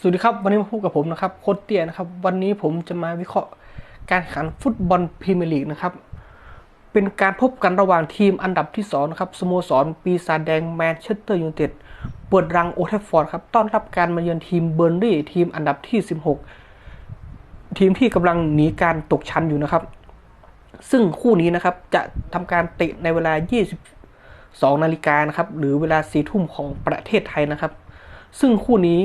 สวัสดีครับ วันนี้มาพบกับผมนะครับโคตเตียนะครับ วันนี้ผมจะมาวิเคราะห์การแข่งขันฟุตบอลพรีเมียร์ลีกนะครับ เป็นการพบกันระหว่างทีมอันดับที่2นะครับสโมสร ปีศาจแดงแมนเชสเตอร์ยูไนเต็ดเปิดรังโอเทฟฟอร์ดครับ ต้อนรับการมาเยือนทีมเบอร์นลี่ทีมอันดับที่ 16 ทีมที่กำลังหนีการตกชั้นอยู่นะครับ ซึ่งคู่นี้นะครับจะทำการเตะในเวลา 22 นาฬิกานะครับหรือเวลา4ทุ่มของประเทศไทยนะครับ ซึ่งคู่นี้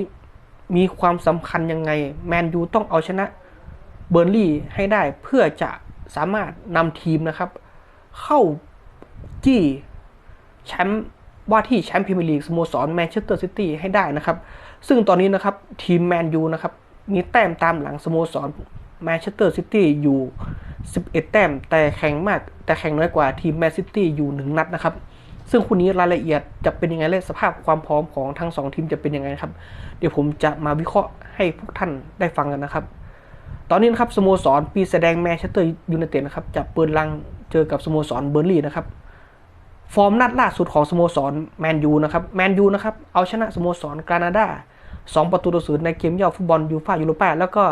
มีความสำคัญยังไง แมนยูต้องเอาชนะเบอร์ลี่ให้ได้เพื่อจะสามารถนำทีมนะครับ เข้าจี้แชมป์ว่าที่แชมป์พรีเมียร์ลีกสโมสรแมนเชสเตอร์ซิตี้ให้ได้นะครับ ซึ่งตอนนี้นะครับทีมแมนยูนะครับมีแต้มตามหลังสโมสรแมนเชสเตอร์ซิตี้อยู่ 11 แต้มแต่แข่งมากแต่แข่งน้อยกว่าทีมแมนซิตี้อยู่ 1 นัดนะครับ ซึ่งคู่นี้รายละเอียดจะเป็นยังไงและสภาพความพร้อมของทั้ง 2 ทีมจะเป็นยังไงครับ เดี๋ยวผมจะมาวิเคราะห์ให้พวกท่านได้ฟังกันนะครับ ตอนนี้นะครับสโมสรปีแสดงแมนเชสเตอร์ยูไนเต็ดนะครับจะเปิดรังเจอกับสโมสรเบอร์ลี่นะครับฟอร์มนัดล่าสุดของสโมสรแมนยูนะครับแมนยูนะครับเอาชนะสโมสรกรานาดา2 ประตูต่อศูนย์ในเกมย่อฟุตบอลยูฟ่ายูโรปาแล้วก็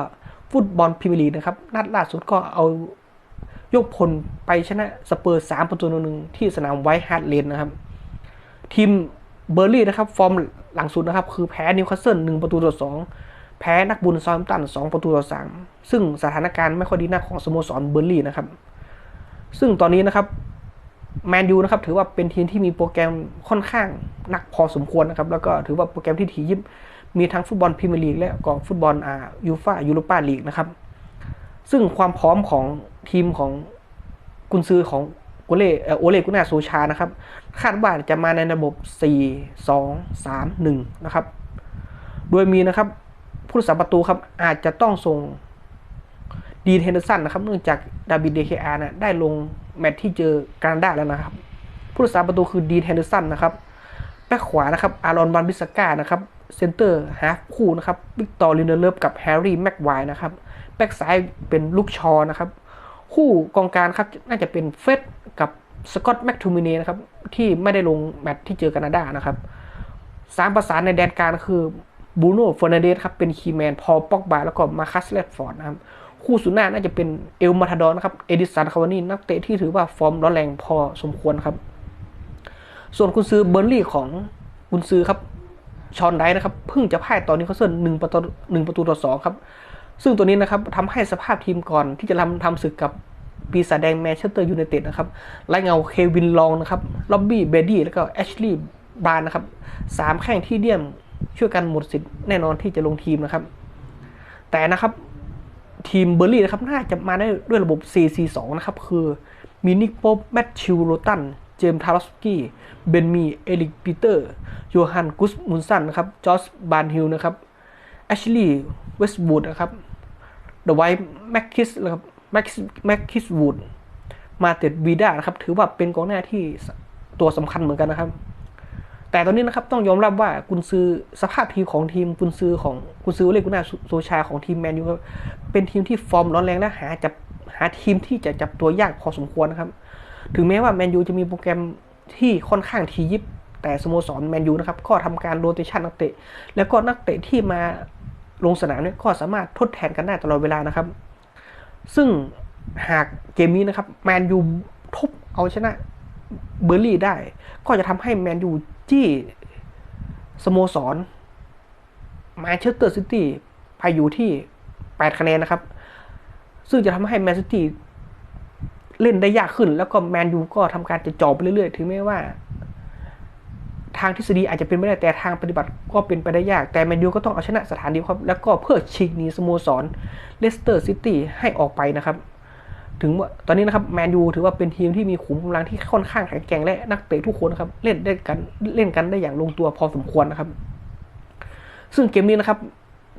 ฟุตบอลพรีเมียร์ลีกนะครับนัดล่าสุดก็เอา ยกพลไปชนะสเปอร์สามประตูต่อหนึ่งที่สนามไวท์ฮาร์ดเลนนะครับ ทีมเบอร์ลี่นะครับ ฟอร์มหลังสุดนะครับ คือแพ้นิวคาสเซิลหนึ่งประตูต่อสองแพ้นักบุญซอมตันสองประตูต่อสามซึ่งสถานการณ์ไม่ค่อยดีนักของสโมสรเบอร์ลี่นะครับ ซึ่งตอนนี้นะครับแมนยูนะครับถือว่าเป็นทีมที่มีโปรแกรมค่อนข้างหนักพอสมควรนะครับ แล้วก็ถือว่าโปรแกรมที่ถี่ยิบมีทั้งฟุตบอลพรีเมียร์ลีกและก็ฟุตบอลอ่ายูฟ่ายูโรปาลีกนะครับ ซึ่งความพร้อมของทีมของกุนซือของโอเล่โอเล่กุนาโซชานะครับ คาดว่าจะมาในระบบ 4 2 3 1 นะครับ โดยมีนะครับผู้รักษาประตูครับอาจจะต้องส่งดีนเฮนเดอร์สันนะครับเนื่องจากดาบิดเดเคอาร์นะได้ลงแมตช์ที่เจอกานาดาแล้วนะครับ ผู้รักษาประตูคือดีนเฮนเดอร์สันนะครับแบ็คขวานะครับอารอนบันบิสก้านะครับ เซนเตอร์ฮาฟคู่นะครับวิกตอร์ลินเดเลฟกับแฮร์รี่แม็กไวนะครับแบ็กซ้ายเป็นลูกชอนะครับ คู่กองกลางครับน่าจะเป็นเฟสกับสกอตแม็กทูมิเนนะครับที่ไม่ได้ลงแมตช์ที่เจอแคนาดานะครับสามประสานในแดนกลางคือบูโน่เฟอร์นันเดสครับเป็นคีแมนพอป็อกบาแล้วก็มาคัสเลดฟอร์ดนะครับคู่สุดหน้าน่าจะเป็นเอลมาทาดอนนะครับเอดิสันคาวานี่นักเตะที่ถือว่าฟอร์มร้อนแรงพอสมควรครับ ส่วนคุณซื้อเบอร์ลี่ของคุณซื้อครับ ชอนไดนะครับเพิ่งจะพ่ายตอนนี้เขาเซินหนึ่งประตูหนึ่งประตูต่อสองครับ ซึ่งตัวนี้นะครับทำให้สภาพทีมก่อนที่จะทำทำศึกกับปีศาจแดงแมนเชสเตอร์ยูไนเต็ดนะครับไล่เงาเควินลองนะครับล็อบบี้เบดดี้แล้วก็แอชลีย์บรานนะครับสามแข้งที่เดียมช่วยกันหมดสิทธิ์แน่นอนที่จะลงทีมนะครับ แต่นะครับทีมเบอร์ลี่นะครับน่าจะมาได้ด้วยระบบ 4-4-2 นะครับ คือมีนิโป๊ปแมทชิวโรตัน เจมส์ทารอสกี้ เบนมี เอลิกปีเตอร์ โยฮันกุสมุนสันนะครับ จอร์จบานฮิลนะครับแอชลีย์เวสต์บูดนะครับเดอะไวท์แม็กคิสนะครับแม็กแม็กคิสวูดมาเต็ดวีด้านะครับ ถือว่าเป็นกองหน้าที่ตัวสำคัญเหมือนกันนะครับ แต่ตอนนี้นะครับต้องยอมรับว่ากุนซือสภาพทีมของทีมกุนซือของกุนซือเล่กุน่าโซชาของทีมแมนยูเป็นทีมที่ฟอร์มร้อนแรงและหาจับหาทีมที่จะจับตัวยากพอสมควรนะครับ ถึงแม้ว่าแมนยูจะมีโปรแกรมที่ค่อนข้างทียิบ แต่สโมสรแมนยูนะครับ ก็ทำการโรเตชันนักเตะ แล้วก็นักเตะที่มาลงสนามเนี่ยก็สามารถทดแทนกันได้ตลอดเวลานะครับ ซึ่งหากเกมนี้นะครับแมนยูทุบเอาชนะเบอร์ลี่ได้ ก็จะทำให้แมนยูจี้สโมสรแมนเชสเตอร์ซิตี้ไปอยู่ที่ 8 คะแนนนะครับ ซึ่งจะทำให้แมนซิตี้ เล่นได้ยากขึ้น แล้วก็แมนยูก็ทำการจะจ่อไปเรื่อยๆ ถึงแม้ว่า ทางทฤษฎีอาจจะเป็นไม่ได้แต่ทางปฏิบัติก็เป็นไปได้ยาก แต่แมนยูก็ต้องเอาชนะสถานเดียวครับ แล้วก็เพื่อชิงหนีสโมสรเลสเตอร์ซิตี้ให้ออกไปนะครับ ถึงว่าตอนนี้นะครับแมนยูถือว่าเป็นทีมที่มีขุมกำลังที่ค่อนข้างแข็งแกร่งและนักเตะทุกคนครับเล่นได้กันเล่นกันได้อย่างลงตัวพอสมควรนะครับ ซึ่งเกมนี้นะครับ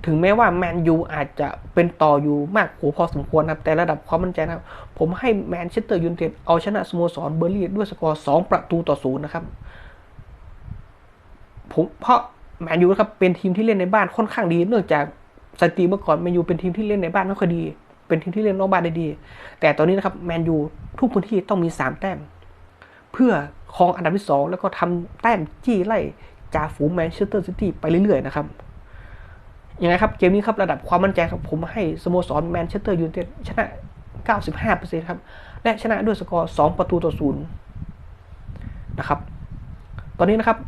ถึงแม้ว่าแมนยูอาจจะเป็นต่ออยู่มากโหพอสมควรนะครับ แต่ระดับความมั่นใจนะครับ ผมให้แมนเชสเตอร์ยูไนเต็ดเอาชนะสโมสรเบอร์ลี่ด้วยสกอร์ 2 ประตูต่อศูนย์นะครับผมเพราะแมนยูนะครับเป็นทีมที่เล่นในบ้านค่อนข้างดี เนื่องจากสถิติเมื่อก่อนแมนยูเป็นทีมที่เล่นในบ้านไม่ค่อยดี เป็นทีมที่เล่นนอกบ้านได้ดี แต่ตอนนี้นะครับแมนยูทุกพื้นที่ต้องมี 3 แต้ม เพื่อครองอันดับที่ 2 แล้วก็ทำแต้มจี้ไล่จ่าฝูงแมนเชสเตอร์ซิตี้ไปเรื่อยๆนะครับ ยังไงครับเกมนี้ครับระดับความมั่นใจครับผมให้สโมสรแมนเชสเตอร์ยูไนเต็ดชนะ 95%ครับ และชนะด้วยสกอร์ 2 ประตูต่อศูนย์นะครับ ตอนนี้นะครับ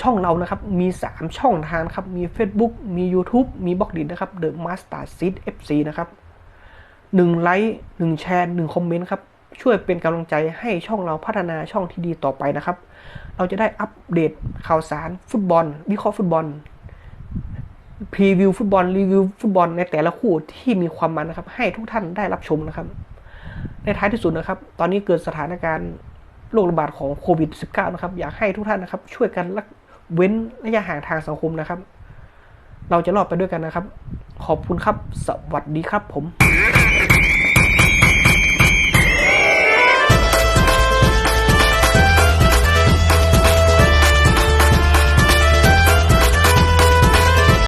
ช่องเรานะครับมี 3 ช่องทางครับมี Facebook มี YouTube มีบล็อกดินนะครับ The Master Seed FC นะครับ1ไลค์1แชร์1คอมเมนต์ครับ ช่วยเป็นกำลังใจให้ช่องเราพัฒนาช่องที่ดีต่อไปนะครับ เราจะได้อัปเดตข่าวสารฟุตบอล วิเคราะห์ฟุตบอล พรีวิวฟุตบอลรีวิวฟุตบอลในแต่ละคู่ที่มีความมันนะครับ ให้ทุกท่านได้รับชมนะครับ ในท้ายที่สุดนะครับ ตอนนี้เกิดสถานการณ์โรคระบาดของโควิด -19 นะครับ อยากให้ทุกท่านนะครับ ช่วยกันรักเว้นระยะห่างทางสังคมนะครับ เราจะรอดไปด้วยกันนะครับ ขอบคุณครับ สวัสดีครับผม